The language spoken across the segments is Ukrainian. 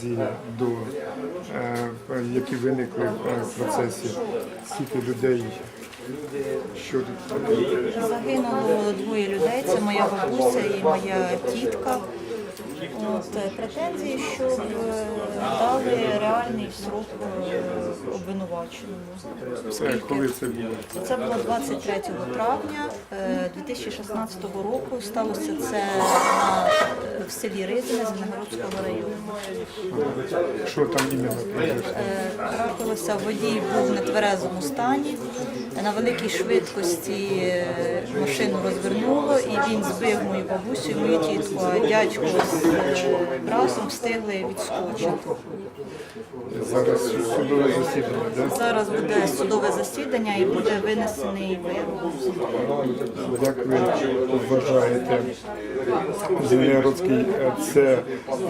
претензії до е, які виникли е, в процесі скільки людей, що тут Загинуло двоє людей. Це моя бабуся і моя тітка. От, е, претензії, щоб е, дали реальний срок е, обвинуваченому. коли це було? Це було 23 травня е, 2016 року. Сталося це в селі Ризине Звенигородського району. Що там іменно? Трапилося, водій був в нетверезому стані. На великій швидкості е, машину розвернуло і він збив мою бабусю і мою тітку. А дядько з е, встигли відскочити. Зараз судове засідання, да? Зараз буде судове засідання і буде винесений вирок. Як ви вважаєте, Звенигородський е, це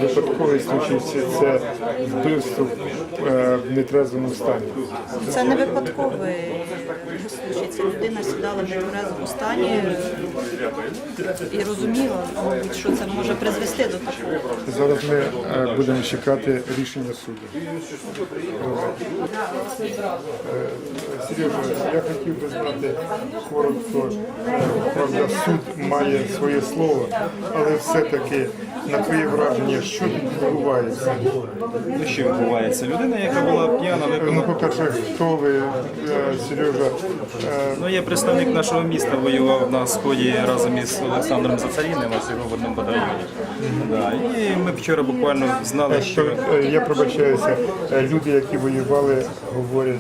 випадковий случай, чи це вбивство е, в нетрезвому стані? Це не випадковий случай. Людина сідала в нетверезому стані і розуміла, мабуть, що це може призвести до такого. Зараз ми е, будемо чекати рішення суду. Е, Сережа, я хотів би знати коротко, е, правда, суд має своє слово, але все-таки на твоє враження, що тут відбувається? Ну, що відбувається? Людина, яка була п'яна, Ну, виконала. по-перше, хто ви, е, Сережа? Е, Ну, я представник нашого міста, воював на сході разом із Олександром Зацаріним, ось його в одному батальйоні. Да. І ми вчора буквально знали, що, що е, я пробачаюся, е, люди, які воювали, говорять,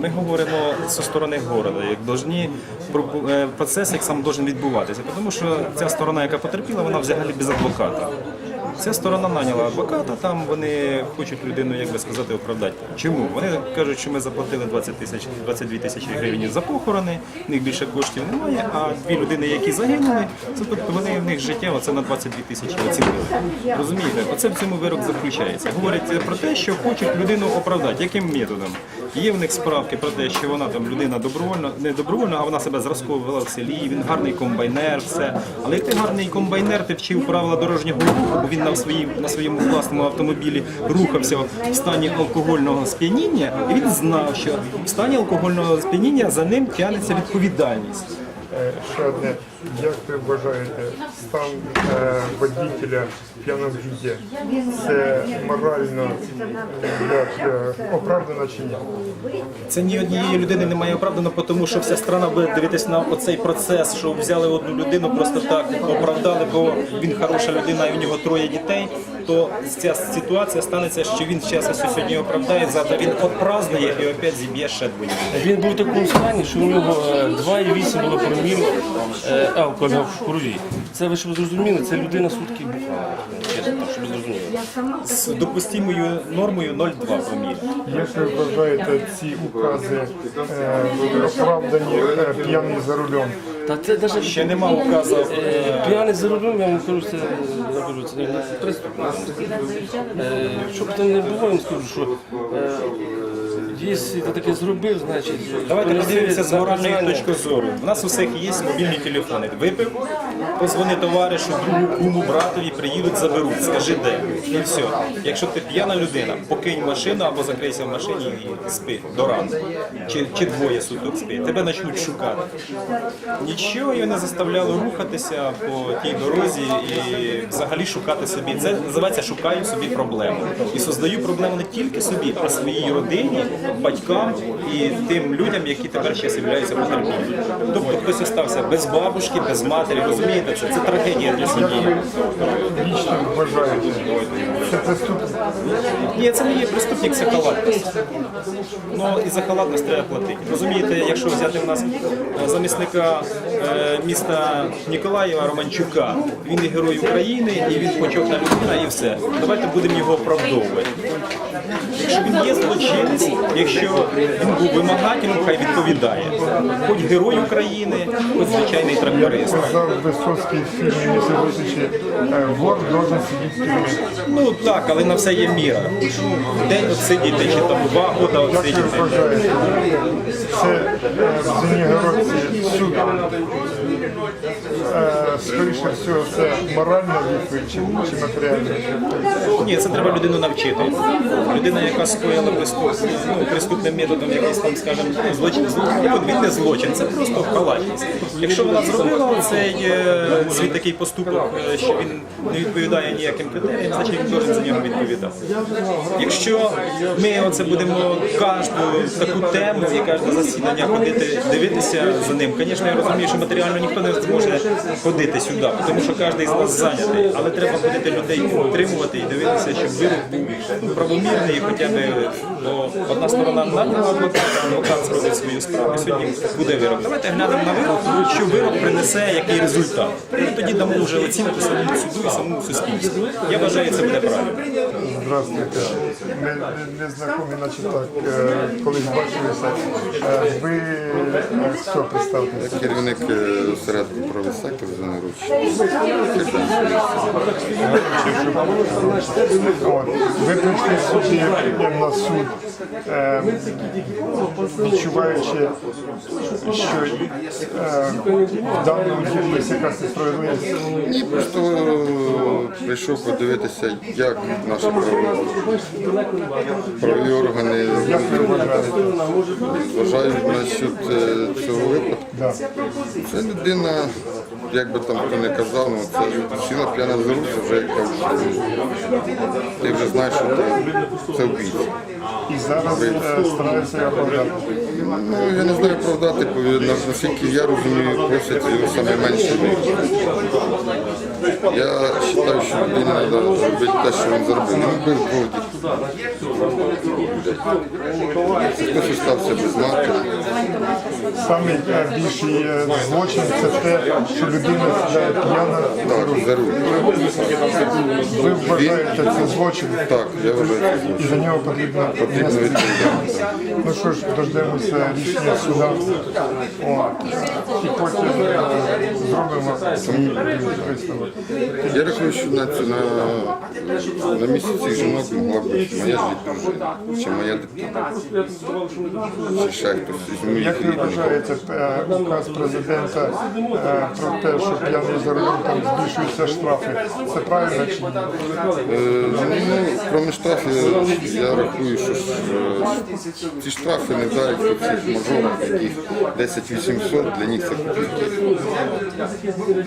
ми говоримо зі сторони города, як должні про- е, процес, як сам должен відбуватися. Тому що ця сторона, яка потерпіла, вона взагалі без адвоката. Ця сторона наняла адвоката, там вони хочуть людину, як би сказати, оправдати. Чому? Вони кажуть, що ми заплатили 20 тисяч, 22 тисячі гривень за похорони, в них більше коштів немає, а дві людини, які загинули, це тобто вони в них життя оце на 22 тисячі оцінили. Розумієте? Оце в цьому вирок заключається. Говорять про те, що хочуть людину оправдати. Яким методом? Є в них справки про те, що вона там людина добровольно, не добровольно, а вона себе зразково вела в селі, він гарний комбайнер, все. Але як ти гарний комбайнер, ти вчив правила дорожнього руху, бо він на своїм на своєму власному автомобілі рухався в стані алкогольного сп'яніння, і він знав, що в стані алкогольного сп'яніння за ним тягнеться відповідальність. е, ще одне, як ви вважаєте, стан е, водителя в п'яному віді, це морально як, е, оправдано чи ні? Це ні однієї людини немає оправдано, тому що вся страна буде дивитися на оцей процес, що взяли одну людину, просто так оправдали, бо він хороша людина і в нього троє дітей. То ця ситуація станеться, що він зараз ось сьогодні оправдає, завтра він отпразднує і опять зіб'є ще двоє. Він був в такому стані, що у нього е, 2,8 було проміл е, алкоголю в крові. Це ви щоб зрозуміли, це людина сутки бухала. Чесно, щоб ви зрозуміли. З допустимою нормою 0,2 проміля. Як ви вважаєте ці укази е, оправдані е, п'яний за рулем? Та це навіть Ще нема указу. Е, П'яний за рулем, я вам кажу, це я кажу, це не преступник. Е, Щоб там не було, я вам скажу, що е, якщо ти таке зробив, значить Давайте подивимося з моральної точки зору. У нас у всіх є мобільні телефони. Випив, позвони товаришу, другу, куму, братові, приїдуть, заберуть, скажи де. І все. Якщо ти п'яна людина, покинь машину або закрийся в машині і спи до ранку. Чи, чи двоє суток спи. Тебе почнуть шукати. Нічого його не заставляло рухатися по тій дорозі і взагалі шукати собі. Це називається шукаю собі проблему. І создаю проблему не тільки собі, а своїй родині, батькам і тим людям, які тепер ще з'являються потерпілі. Тобто хтось остався без бабушки, без матері. Розумієте, це, це трагедія для сім'ї. Лічно вважаєте, це преступник? Ні, це не є преступник, це халатність. Ну і за халатність треба платити. Розумієте, якщо взяти в нас е, замісника е, міста Ніколаєва Романчука, він є герой України і він почетна людина, і все. Давайте будемо його оправдовувати. Якщо він є злочинець, якщо він був вимагателем, хай відповідає. Хоч герой України, хоч звичайний тракторист. Висоцький в фільмі «Місце е, вор должен сидіти. Ну так, але на все є міра. День отсидіти, чи там два года Як ви отсидіти. вважаєте, це е, в Звенигородці суд Е, Скоріше всього, це моральна відповідь чи, матеріальна? Ні, це треба людину навчити. Людина, яка скоїла ну, преступним методом якийсь там, скажімо, ну, злочин, ну, подвійний злочин, це просто халатність. Якщо вона зробила цей е, свій такий поступок, е, що він не відповідає ніяким критеріям, значить він должен за нього відповідати. Якщо ми оце будемо кожну таку тему і кожне засідання ходити, дивитися за ним, звісно, я розумію, що матеріально ніхто не зможе ходити сюди, тому що кожен з нас зайнятий, але треба буде людей підтримувати і дивитися, щоб вирок був ну, правомірний, хоча б бо одна сторона наняла адвоката, адвокат зробив свою справу, сьогодні буде вирок. Давайте глянемо на вирок, що вирок принесе який результат. І тоді дамо вже оцінку самому суду і самому суспільству. Я вважаю, це буде правильно. Здравствуйте. Ми не- знайомі, наче так, е, колись бачилися. Е, Ви е, хто представтеся? Керівник осередку правий сектор Зеленоруч. Ви прийшли сюди на суд, відчуваючи, що в даному ділі якась несправедливість. Ні, просто прийшов подивитися, як наші правові, правові органи вважають насчет цього випадку. Це людина, як би там хто не казав, ну це сіла п'яна за руку, вже як ти вже знаєш, що це, це вбійця. І зараз е, стараються оправдати. Ну, я не знаю оправдати, бо наскільки я розумію, просять його саме менше. Я вважаю, що людина треба зробити те, що він зробив. Він хтось стався без матері. Самий е, більший е, злочин це те, що людина сідає п'яна за Так, руль. за руку. Ви вважаєте це злочин Так, я вважаю, це і за нього потрібно Потрібно нести. відповідати. Ну що ж, дождемося рішення суда. О, і потім е, зробимо свій висновок. Я рахую, що на, на, на місці цих жінок могла моя чи моя дитина, чи ще хтось із моїх Як ви рідних. вважаєте, е, указ президента е, про те, що п'яний за рулем там збільшуються штрафи, це правильно чи ні? Е, Ну, крім штрафів, я рахую, що ж, е, ці штрафи не вдарять по цих мажорах, яких 10 800, для них це копійки.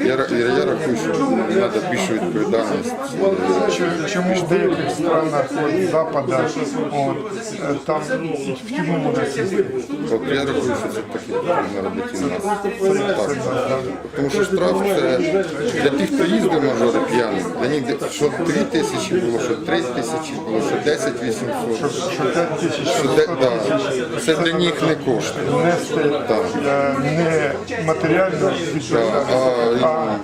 Я, ра- я, я рахую, що треба більшу відповідальність. е, Чо- Чому в деяких странах от, Запада от, е, там в тюрму можна сісти? От я рахую, що це таке потрібно робити і в нас. Так. Тому що штраф це для тих, хто їздив мажори п'яний, для них що 2 тисячі було, що 3 тисячі було, що 10 800. Що 5 тисяч, Що що де, 100 да, тисяч це для них не коштує. нести е, не матеріально відповідальність, а, а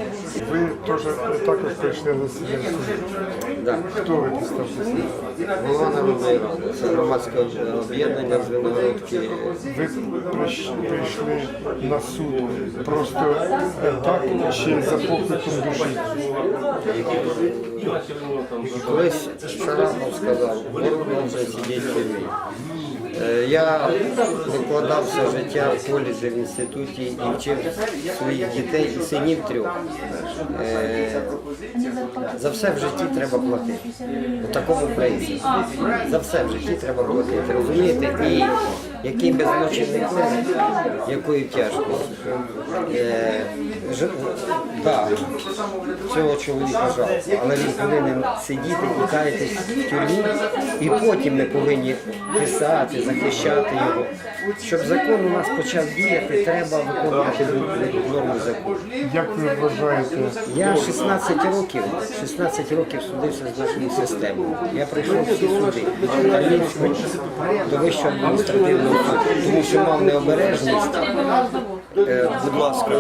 ви теж також прийшли на засідання. Хто ви представтеся? Голова Народної Ради, громадське об'єднання з Виноградки. Ви прийшли на суд просто е, так чи за покликом душі? Колись Шарапов сказав, ворогом вже сидіть в Я викладав все життя в коледжі в інституті і вчив своїх дітей і синів трьох. Е, За все в житті треба платити. У такому принципі. За все в житті треба платити. Розумієте? І який би злочин не якою тяжкістю. Е, ж- да, цього чоловіка жалко, але він повинен сидіти і в тюрмі, і потім ми повинні писати, захищати його. Щоб закон у нас почав діяти, треба виконувати норму закону. Як ви вважаєте, Я 16 років, 16 років судився з нашою системою. Я прийшов всі суди від до Вищого адміністративного суду, тому що мав необережність, будь ласка,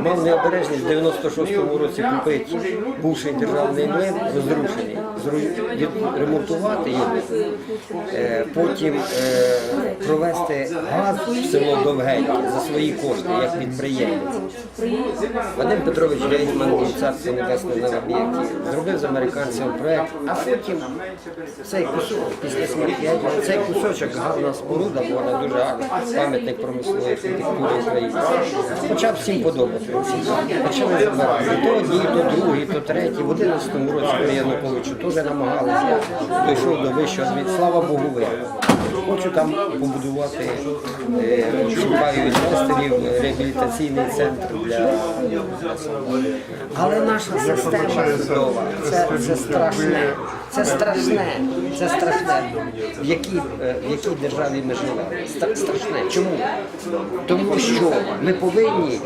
мав необережність в 96-му році купити бувший державний млин, розрушений, зру- ремонтувати його, е, потім е, провести газ в село Довгеньке за свої кошти, як підприємець. Вадим Петрович Гетьман, царство небесне на об'єкті, зробив з американцем проект, а потім цей кусок після смерті цей кусочок гарна споруда, бо вона дуже гарна, пам'ятник промислової архітектури України. Почав всім подобатися. Почали забирати. То одні, то другі, то треті. В 11-му році при Януковичу теж намагалися. Дійшов до вищого освіти. Слава Богу, виграв. Хочу там побудувати, е, шукаю інвесторів, реабілітаційний центр для. Але наша система судова, це, це страшне, це страшне, це страшне, в якій, е, в якій державі ми живемо. Страшне. Чому? Тому що ми повинні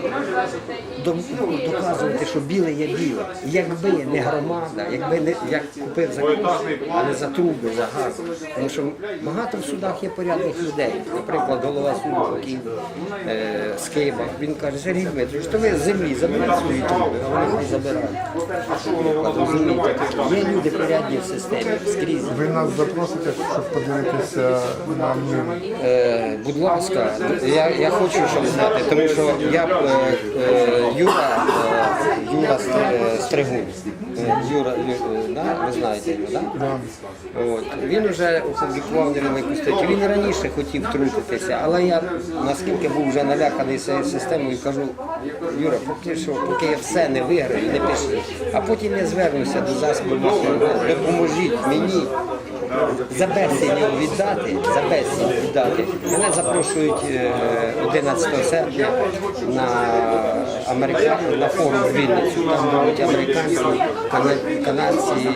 доказувати, що біле є біле. Якби не громада, якби не як купив за кошти, а не за труби, за газ. Тому що багато в судах є порядних людей. Наприклад, голова суду який, е, з Києва, він каже, Сергій Дмитрович, то ви з землі заберіть свої труби, а вони хай забирають. Розумієте? Є люди порядні в системі скрізь. Ви нас запросите, щоб подивитися на мир. Е, будь ласка, я, я хочу, щоб знати, тому що я е, е, Юра, е, Юра Стригун. Е, Юра, е, да? ви знаєте його? Да? От. Він вже опублікував невелику статтю. Він раніше хотів втрутитися, але я наскільки був вже наляканий системою, кажу, Юра, поки що, поки я все не виграю, не пиши. А потім я звернуся до засобів масової допоможіть мені за безцінь його віддати, за безцінь віддати. Мене запрошують е, 11 серпня на Америка... на форум в Вінницю. Там будуть американці, канадці,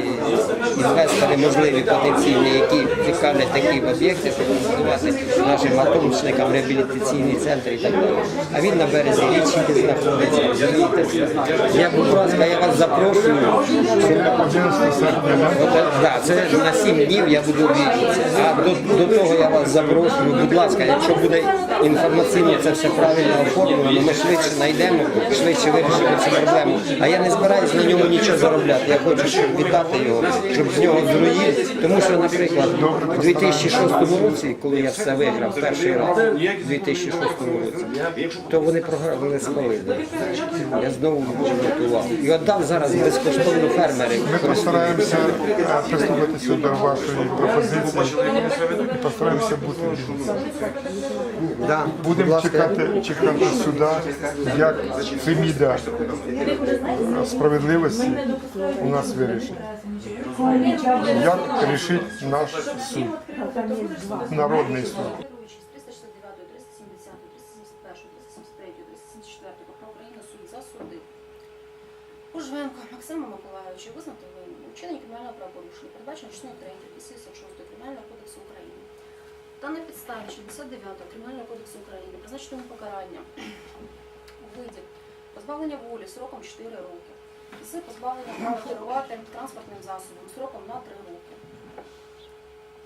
інвестори можливі потенційні, які цікавлять такі об'єкти, щоб будувати нашим атомчникам реабілітаційний центр і так далі. А він на березі річки знаходиться. Я, будь ласка, я вас запрошую. щоб 11 серпня, да? От, да, це на 7 днів я буду вільний. А до, до того я вас запрошую. Будь ласка, якщо буде інформаційно це все правильно оформлено, ми швидше знайдемо, швидше вирішимо цю проблему. А я не збираюсь на ньому нічого заробляти. Я хочу, щоб віддати його, щоб з нього зруїв. Тому що, наприклад, у 2006 році, коли я все виграв перший раз, у 2006 році, то вони програли спалили. Я знову готував. І віддав зараз безкоштовно фермерів. Ми постараємося е, прислухатися до вашої пропозиції і постараємося бути вільними. Да, Будемо чекати, чекати суда, як Феміда справедливості у нас вирішить. Як рішить наш суд, народний суд. Керуючись 369, 370, 371, 373, 374 КП України суд засудив Ужвенко Максима Миколайовича визнати винним у кримінального правопорушення, передбачено частиною 3 256 Кримінального кодексу України. Та на підставі 69 Кримінального кодексу України призначено йому покарання у виді позбавлення волі сроком 4 роки з позбавленням права керувати транспортним засобом сроком на 3 роки.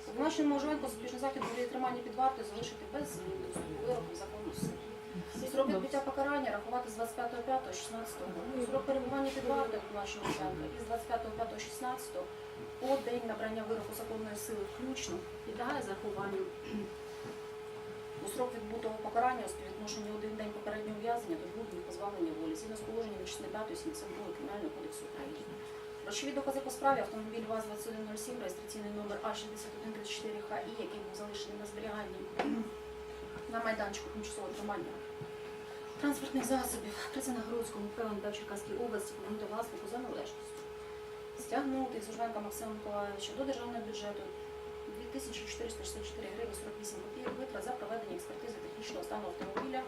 Обвинуваченому Можовенко запобіжний захід буде тримання під вартою залишити без змін до вироку закону суду. Срок відбуття покарання рахувати з 25.05.16 року. Срок перебування під вартою обвинуваченого Можовенка із 25.05.16 по день набрання вироку законної сили включно підлягає зарахуванню у срок відбутого покарання у співвідношенні один день попереднього ув'язнення до двох днів позбавлення волі згідно з положеннями частини 5 72 Кримінального кодексу України. Речові докази по справі автомобіль ВАЗ-2107, реєстраційний номер А6134ХІ, який був залишений на зберіганні на майданчику тимчасового тримання транспортних засобів при Ценогородському ПЛН та Черкаській області повернути власнику за належністю. Стягнути з Ужвенка Максима Миколаївича до державного бюджету 2464 гривень 48 копійок витрат за проведення експертизи технічного стану автомобіля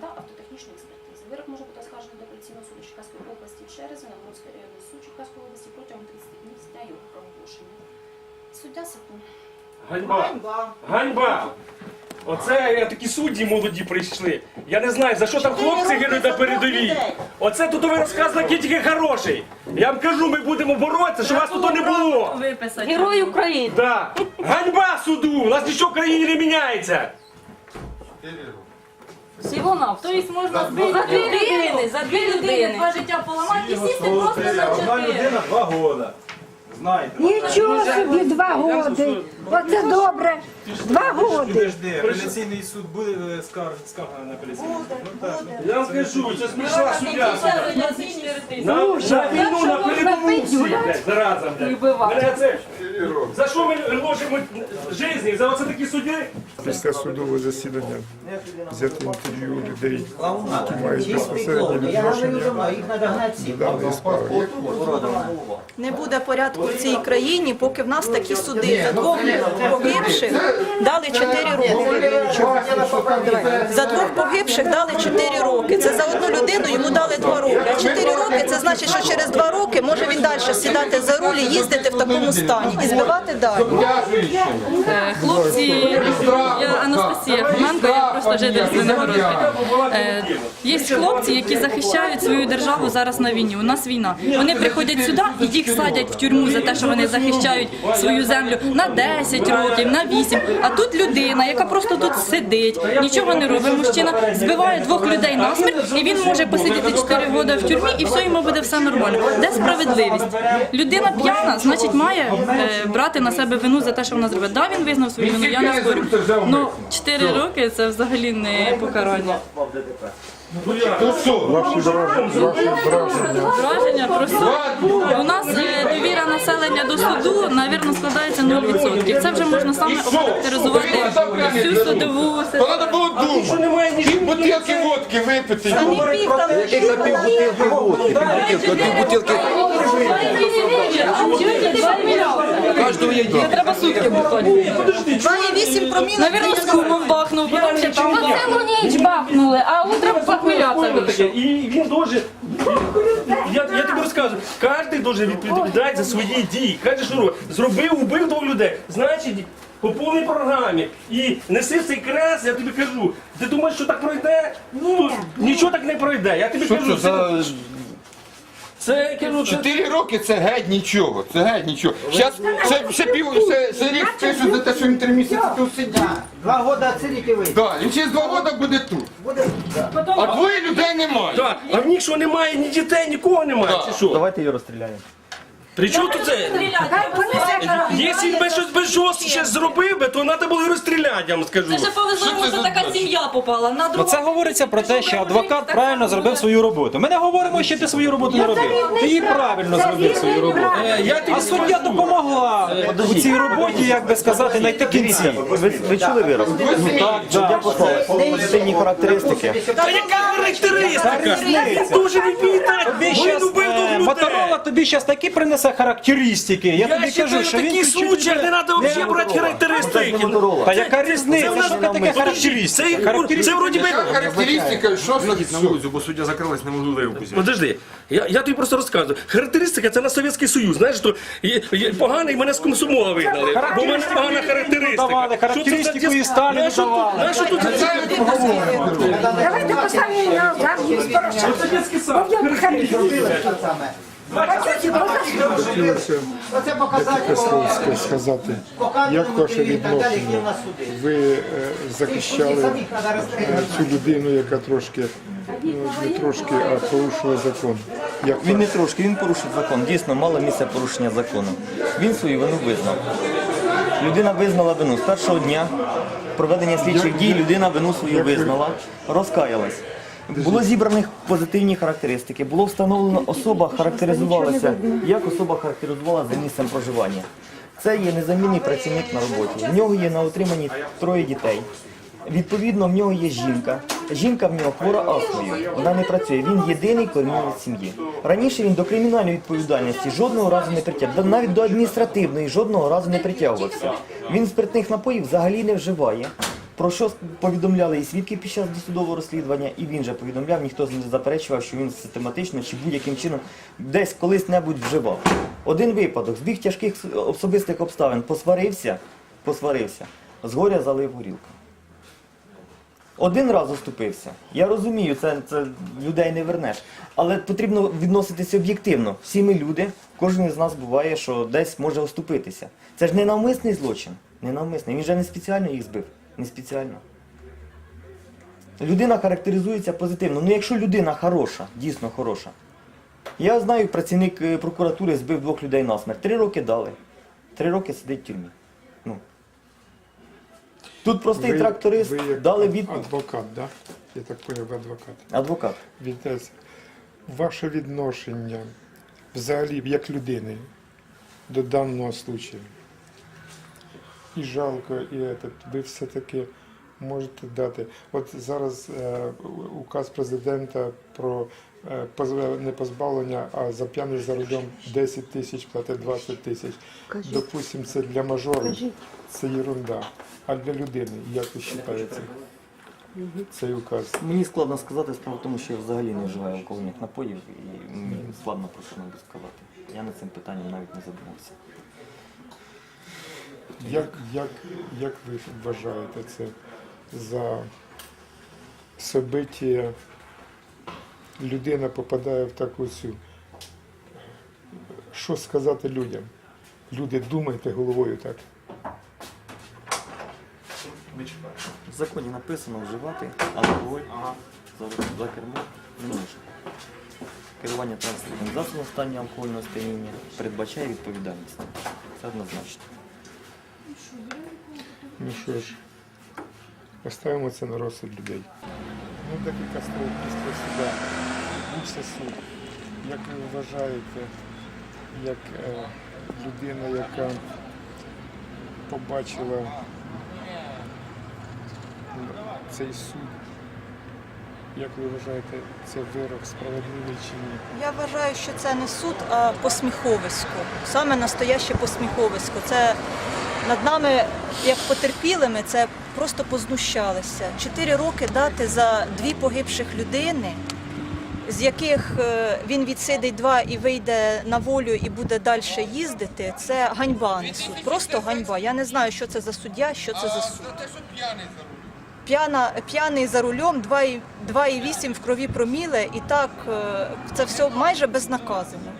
та автотехнічної експертизи. Вирок може бути оскаржений до апеляційного суду Черкаської області через Нагородський районний суд Черкаської області протягом 30 днів з дня його проголошення. Суддя Сапун. Ганьба! Ганьба! Оце я такі судді молоді прийшли. Я не знаю, за що там хлопці гинуть на передовій. Оце тут ви розказали який тільки хороший. Я вам кажу, ми будемо боротися, щоб вас тут не було. Герой України. Да. Ганьба суду! У нас нічого в країні не міняється. Всього на Тобто можна збити за дві людини, за дві людини. Два життя поламати і сісти просто Одна чотири. два года. Знаєте. Нічого собі два годи. Оце добре. Два годи. Апеляційний суд буде е, скарг, скарга на апеляційний суд. Ну так. Я вам скажу, це смішна суддя. Тисяча за 24 тисячі. На, на війну, на передову всі, блядь, зараза, блядь. вбивати. Це За що ми ложимо житті? За оце такі суди? Після судового засідання взяти інтерв'ю людей, які мають безпосереднє відношення до даної справи. Не буде порядку в цій країні, поки в нас такі суди. За двох погибших дали 4 роки. За двох погибших дали 4 роки. Це за одну людину йому дали 2 роки. А 4 роки це значить, що через 2 роки може він далі сідати за руль і їздити в такому стані далі. Е, Хлопці, я Анастасія Фоменко, я просто житель Звенигородки. Е, Є хлопці, які захищають свою державу зараз на війні. У нас війна. Вони приходять сюди і їх садять в тюрму за те, що вони захищають свою землю на 10 років, на 8. А тут людина, яка просто тут сидить, нічого не робить. Мужчина збиває двох людей насмерть, і він може посидіти 4 роки в тюрмі, і все йому буде все нормально. Де справедливість? Людина п'яна, значить, має е, брати на себе вину за те, що вона зробила. Да, він визнав свою вину, я не спорю. Ну 4 роки це взагалі не покарання. Ваші враження, ваші враження. Враження. Просто. У нас е, довіра населення до суду, навірно, складається 0%. Це вже можна саме охарактеризувати всю судову То треба було думати. Пів бутилки водки випити. Треба сутки виходити. 2,8 проміла. Навірно, з кумом бахнув, там бахнув. ніч бахнули, а утром похмілятися. І він дуже. Я, я тобі розказую, кожен дуже відповідати за свої дії. Каже, що робить. зробив, убив двох людей. Значить, по повній програмі. І неси цей крест, я тобі кажу. Ти думаєш, що так пройде? Ну, нічого так не пройде. Я тобі Що кажу, це за це я кажу, це чотири роки це геть нічого. Це геть нічого. Зараз ще, ще пів ще, це рік пишуть за те, що він три місяці тут сидів. Два года отсидите вы. Да, і через два роки буде тут. А двоє людей немає. Так, а в них що немає ні дітей, нікого немає. Чи що? Давайте її розстріляємо. При чому тут це? Якщо він би щось би жорстче ще зробив би, то треба було розстріляти, я вам скажу. Це ще повезло, що така сім'я попала. На Ну другу. це говориться про те, що адвокат правильно зробив свою роботу. Ми не говоримо, що ти свою роботу не робив. Ти її правильно зробив свою роботу. Е, Я тобі А суддя допомогла у цій роботі, як би сказати, знайти кінці. Ви, ви чули вирок? Ну так, суддя послав позитивні характеристики. Та яка характеристика? Дуже не відповідає. Тобі Він щас, убив е, двох Моторола тобі зараз такі принесе характеристики. Я, Я тобі кажу, що в таких случаях не треба взагалі брати характеристики. Моторола. Та яка різниця? Це в нас Що таке Подожди, характеристики? Це, це вроді би... Характеристика, що за все? бо суддя закрилась, не могли виявку Подожди, я, я тобі просто розказую. Характеристика це на Совєтський Союз. Знаєш, що є- є поганий мене з комсомола вигнали. Бо в мене погана характеристика. Давали, характеристику і Сталіну Знаєш, що тут- давали. Знаєш, тут Давайте поставимо на завжди з. Це дитячий сад. Хотілося Оце показати. сказати. Як ваше відношення? Ви е, захищали е, цю людину, яка трошки, не трошки, а порушила закон. Як Він не трошки, він порушив закон. Дійсно, мало місця порушення закону. Він свою вину визнав. Людина визнала вину. З першого дня проведення слідчих дій людина вину свою визнала, розкаялась. Було зібраних позитивні характеристики, було встановлено особа характеризувалася, як особа характеризувала за місцем проживання. Це є незамінний працівник на роботі. В нього є на отриманні троє дітей. Відповідно, в нього є жінка. Жінка в нього хвора астмою. Вона не працює. Він єдиний кормілець сім'ї. Раніше він до кримінальної відповідальності жодного разу не притягувався, навіть до адміністративної жодного разу не притягувався. Він спиртних напоїв взагалі не вживає. Про що повідомляли і свідки під час досудового розслідування, і він же повідомляв, ніхто не заперечував, що він систематично чи будь-яким чином десь колись небудь вживав. Один випадок, збіг тяжких особистих обставин, посварився, посварився, з горя залив горілку. Один раз оступився. Я розумію, це, це людей не вернеш. Але потрібно відноситися об'єктивно. Всі ми люди, кожен з нас буває, що десь може оступитися. Це ж не навмисний злочин. Не навмисний. Він же не спеціально їх збив. Не спеціально. Людина характеризується позитивно. Ну якщо людина хороша, дійсно хороша. Я знаю, працівник е, прокуратури збив двох людей насмерть. Три роки дали. Три роки сидить в тюрмі. Ну. Тут простий ви- тракторист ви як дали відповідь. Адвокат, да? Я так поняв, адвокат. Адвокат. Вітець, ваше відношення взагалі як людини до даного случаю. І жалко, і этот, ви все-таки можете дати. От зараз е, указ президента про е, позбав- не позбавлення, а за п'яний за рулем 10 тисяч, платить 20 тисяч. Допустим, це для мажору, це ерунда. А для людини, як ви вважаєте, цей указ? Мені складно сказати, справа в тому, що я взагалі не вживаю алкогольних напоїв і мені складно про що-небудь сказати. Я над цим питанням навіть не задумався. Як, як, як ви вважаєте це за собиття людина попадає в таку цю. Що сказати людям? Люди, думайте головою так. В законі написано вживати алкоголь за, за кермо не можна. Керування транспортним засобом в стані алкогольного сп'яніння передбачає відповідальність. Це однозначно. Ну що ж, оставимо це на розсуд людей. Ну, декілька слів після суда. Бувся суд. Як ви вважаєте, як е, людина, яка побачила цей суд, як ви вважаєте, це вирок справедливий чи ні? Я вважаю, що це не суд, а посміховисько. Саме настояще посміховисько. Це над нами, як потерпілими, це просто познущалися. Чотири роки дати за дві погибших людини, з яких е, він відсидить два і вийде на волю і буде далі їздити. Це ганьба а не суд. Просто ганьба. Я не знаю, що це за суддя, що це за суд. П'яна, п'яний за рулем, 2,8 2,8 в крові проміле, і так е, це все майже безнаказано.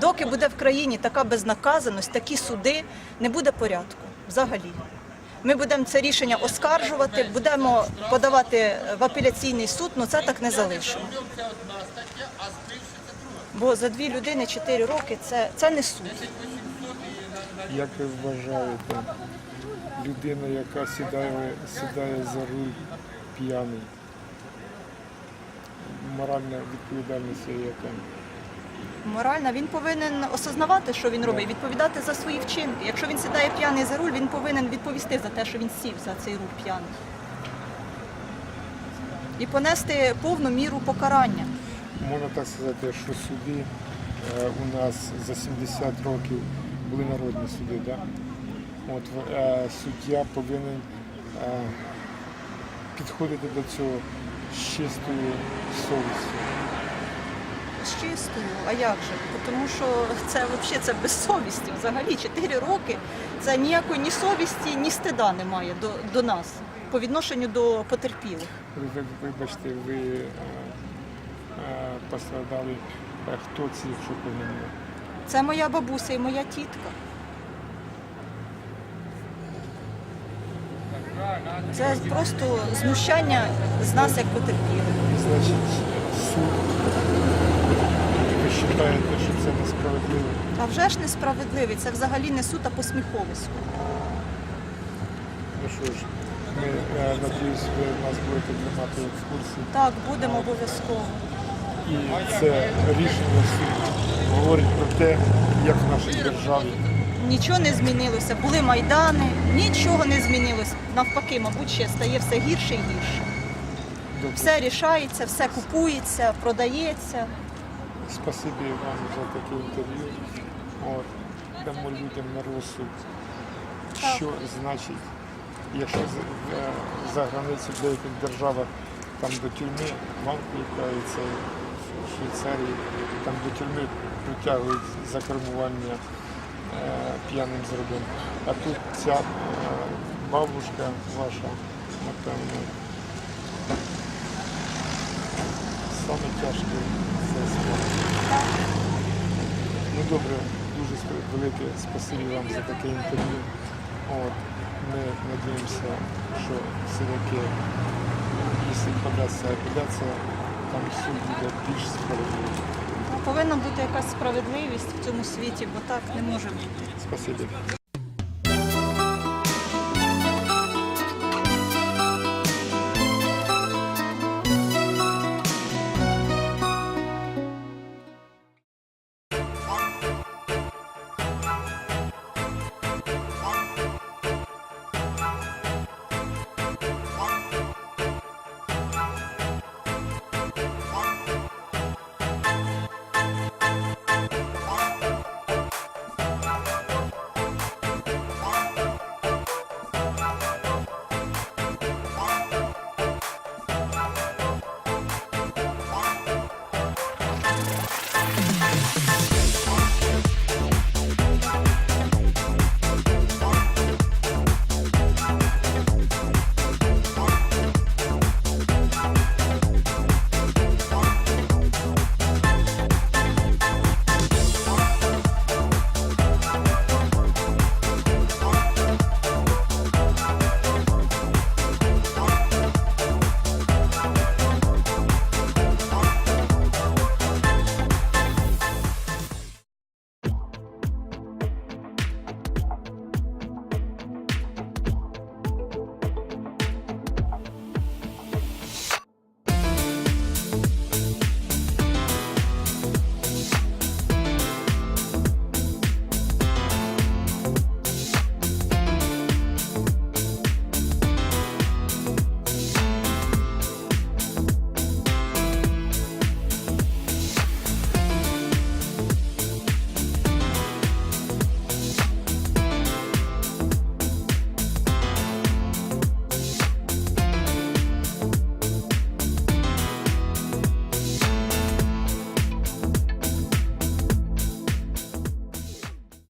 Доки буде в країні така безнаказаність, такі суди, не буде порядку взагалі. Ми будемо це рішення оскаржувати, будемо подавати в апеляційний суд, але це так не залишимо. Бо за дві людини 4 роки це, це не суд. Як ви вважаєте, людина, яка сідає, сідає за руль п'яний, моральна відповідальність є яка? Морально він повинен осознавати, що він робить, відповідати за свої вчинки. Якщо він сідає п'яний за руль, він повинен відповісти за те, що він сів за цей руль п'яний. І понести повну міру покарання. Можна так сказати, що суди е, у нас за 70 років були народні суди. Да? От, е, суддя повинен е, підходити до цього з чистою совістю. З чистою, а як же? Тому що це взагалі це без совісті. Взагалі 4 роки це ніякої ні совісті, ні стида немає до, до нас по відношенню до потерпілих. Ви, ви- вибачте, ви е, е, пострадали. Е, Хто ці, що погинули? Це моя бабуся і моя тітка. Це просто знущання з нас як потерпілих. Значить, суд. Вважаєте, що це несправедливо? А вже ж несправедливий, це взагалі не суд, а посміховисько. Ну що ж, ми, е, надіюсь, ви нас будете тримати екскурсії. Так, будемо обов'язково. І це рішення суду говорить про те, як в нашій державі Нічого не змінилося. Були майдани, нічого не змінилося. Навпаки, мабуть, ще стає все гірше і гірше. добре. Все рішається, все купується, продається. Спасибі вам за таке інтерв'ю. От, дамо людям на розсуд, що значить, якщо за, е, за границю в деяких державах там до тюрми вам кликаються в Швейцарії, там до тюрми притягують за кермування е, п'яним за. А тут ця е, бабушка ваша, напевно, саме спорт. Ну добре, дуже велике спасибі вам за таке інтерв'ю. От, ми надіємося, що все-таки, якщо подасться апеляція, там суд буде більш справедливий. Повинна бути якась справедливість в цьому світі, бо так не може бути. Спасибі.